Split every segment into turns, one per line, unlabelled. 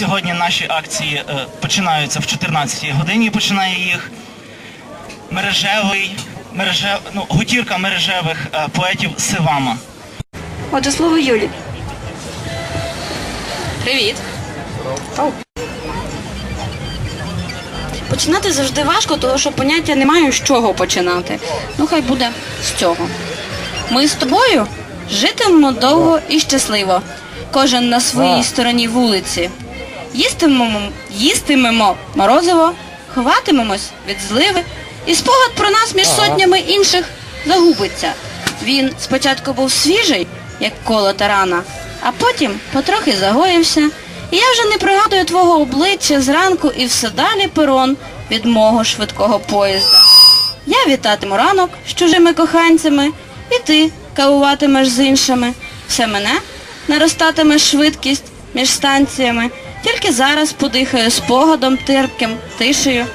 сьогодні наші акції е, починаються в 14-й годині. Починає їх мережевий, мереже, ну, гутірка мережевих е, поетів Сивама.
Отже, слово Юлі.
Привіт.
Починати завжди важко, тому що поняття немає з чого починати. Ну, хай буде з цього. Ми з тобою житимемо довго і щасливо, кожен на своїй стороні вулиці. Їстимемо, їстимемо морозиво, ховатимемось від зливи, і спогад про нас між сотнями інших загубиться. Він спочатку був свіжий, як колота рана, а потім потрохи загоївся. І я вже не пригадую твого обличчя зранку і все далі перон від мого швидкого поїзда. Я вітатиму ранок з чужими коханцями, і ти кавуватимеш з іншими. Все мене наростатиме швидкість між станціями. Тільки зараз подихаю спогадом терпким, тишею.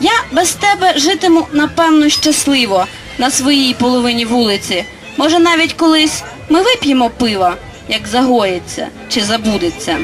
Я без тебе житиму, напевно, щасливо на своїй половині вулиці. Може, навіть колись ми вип'ємо пива, як загоїться чи забудеться.